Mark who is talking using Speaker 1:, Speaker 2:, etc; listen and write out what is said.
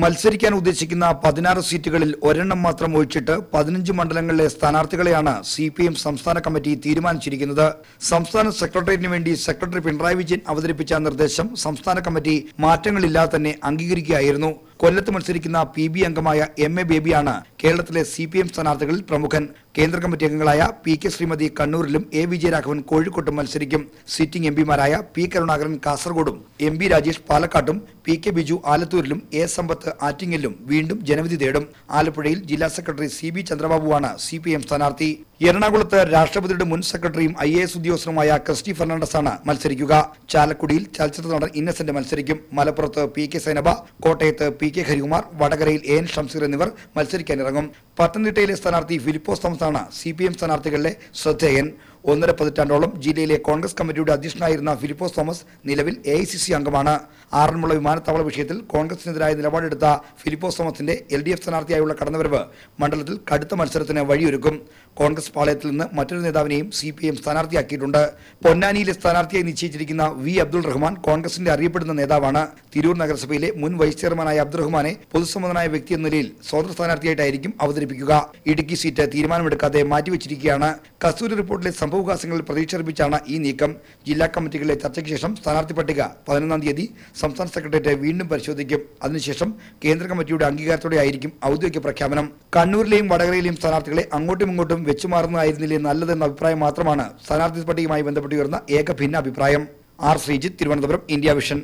Speaker 1: മത്സരിക്കാൻ ഉദ്ദേശിക്കുന്ന പതിനാറ് സീറ്റുകളിൽ ഒരെണ്ണം മാത്രം ഒഴിച്ചിട്ട് പതിനഞ്ച് മണ്ഡലങ്ങളിലെ സ്ഥാനാർത്ഥികളെയാണ് സി പി എം സംസ്ഥാന കമ്മിറ്റി തീരുമാനിച്ചിരിക്കുന്നത്. സംസ്ഥാന സെക്രട്ടേറിയറ്റിന് വേണ്ടി സെക്രട്ടറി പിണറായി വിജയൻ അവതരിപ്പിച്ച നിർദ്ദേശം സംസ്ഥാന കമ്മിറ്റി മാറ്റങ്ങളില്ലാതെ തന്നെ അംഗീകരിക്കുകയായിരുന്നു. കൊല്ലത്ത് മത്സരിക്കുന്ന പി ബി അംഗമായ എം എ ബേബിയാണ് കേരളത്തിലെ സി പി എം സ്ഥാനാർത്ഥികളിൽ പ്രമുഖൻ. കേന്ദ്ര കമ്മിറ്റി അംഗങ്ങളായ പി കെ ശ്രീമതി കണ്ണൂരിലും എ വിജയരാഘവൻ കോഴിക്കോട്ടും മത്സരിക്കും. സിറ്റിംഗ് എം പിമാരായ പി കരുണാകരൻ കാസർഗോഡും എം ബി രാജേഷ് പാലക്കാട്ടും പി കെ ബിജു ആലത്തൂരിലും എ സമ്പത്ത് ആറ്റിങ്ങലിലും വീണ്ടും ജനവിധി തേടും. ആലപ്പുഴയിൽ ജില്ലാ സെക്രട്ടറി സി ബി ചന്ദ്രബാബുവാണ് സി പി എം സ്ഥാനാർത്ഥി. എറണാകുളത്ത് രാഷ്ട്രപതിയുടെ മുൻ സെക്രട്ടറിയും ഐ എ എസ് ഉദ്യോഗസ്ഥനുമായ ക്രിസ്റ്റി ഫെർണാണ്ടസാണ് മത്സരിക്കുക. ചാലക്കുടിയിൽ ചലച്ചിത്ര നടൻ ഇന്നസെന്റ് മത്സരിക്കും. മലപ്പുറത്ത് പി കെ സൈനബ കോട്ടയത്ത് പി കെ ഹരികുമാർ വടകരയിൽ എൻ ഷംസീർ എന്നിവർ മത്സരിക്കാനിറങ്ങും. പത്തനംതിട്ടയിലെ സ്ഥാനാർത്ഥി ഫിലിപ്പോസ് തോമസാണ് സി പി എം സ്ഥാനാർത്ഥികളിലെ ശ്രദ്ധേയൻ. ഒന്നര പതിറ്റാണ്ടോളം ജില്ലയിലെ കോൺഗ്രസ് കമ്മിറ്റിയുടെ അധ്യക്ഷനായിരുന്ന ഫിലിപ്പോസ് തോമസ് നിലവിൽ എ ഐ സി സി അംഗമാണ്. ആറന്മുള വിമാനത്താവള വിഷയത്തിൽ കോൺഗ്രസിനെതിരായ നിലപാടെടുത്ത ഫിലിപ്പോസ് തോമസിന്റെ എൽ ഡി എഫ് സ്ഥാനാർത്ഥിയായുള്ള കടന്നുവരവ് മണ്ഡലത്തിൽ കടുത്ത മത്സരത്തിന് വഴിയൊരുക്കും. കോൺഗ്രസ് പാളയത്തിൽ നിന്ന് മറ്റൊരു നേതാവിനെയും സി പി എം സ്ഥാനാർത്ഥിയാക്കിയിട്ടുണ്ട്. പൊന്നാനിയിലെ സ്ഥാനാർത്ഥിയായി നിശ്ചയിച്ചിരിക്കുന്ന വി അബ്ദുൾ റഹ്മാൻ കോൺഗ്രസിന്റെ അറിയപ്പെടുന്ന നേതാവാണ്. തിരൂർ നഗരസഭയിലെ മുൻ വൈസ് ചെയർമാനായ അബ്ദുൾ റഹ്മാനെ പൊതുസമ്മതനായ വ്യക്തി എന്ന നിലയിൽ സ്വതന്ത്ര സ്ഥാനാർത്ഥിയായിട്ടായിരിക്കും അവതരിപ്പിക്കുക. ഇടുക്കി സീറ്റ് തീരുമാനമെടുക്കാതെ മാറ്റിവെച്ചിരിക്കുകയാണ്. കസ്തൂരി റിപ്പോർട്ടിലെ സംഭവവികാസങ്ങളിൽ പ്രതീക്ഷർപ്പിച്ചാണ് ഈ നീക്കം. ജില്ലാ കമ്മിറ്റികളിലെ ചർച്ചയ്ക്ക് ശേഷം സ്ഥാനാർത്ഥി പട്ടിക പതിനൊന്നാം തീയതി സംസ്ഥാന സെക്രട്ടേറിയറ്റ് വീണ്ടും പരിശോധിക്കും. അതിനുശേഷം കേന്ദ്ര കമ്മിറ്റിയുടെ അംഗീകാരത്തോടെ ആയിരിക്കും ഔദ്യോഗിക പ്രഖ്യാപനം. കണ്ണൂരിലെയും വടകരയിലെയും സ്ഥാനാർത്ഥികളെ അങ്ങോട്ടും ഇങ്ങോട്ടും വെച്ചുമാറുന്നതായിരുന്നില്ലേ നല്ലതെന്ന അഭിപ്രായം മാത്രമാണ് സ്ഥാനാർത്ഥി പട്ടികയുമായി ബന്ധപ്പെട്ട് ഉയർന്ന ഏക ഭിന്ന അഭിപ്രായം. R Sreejith Thiruvananthapuram India Vision.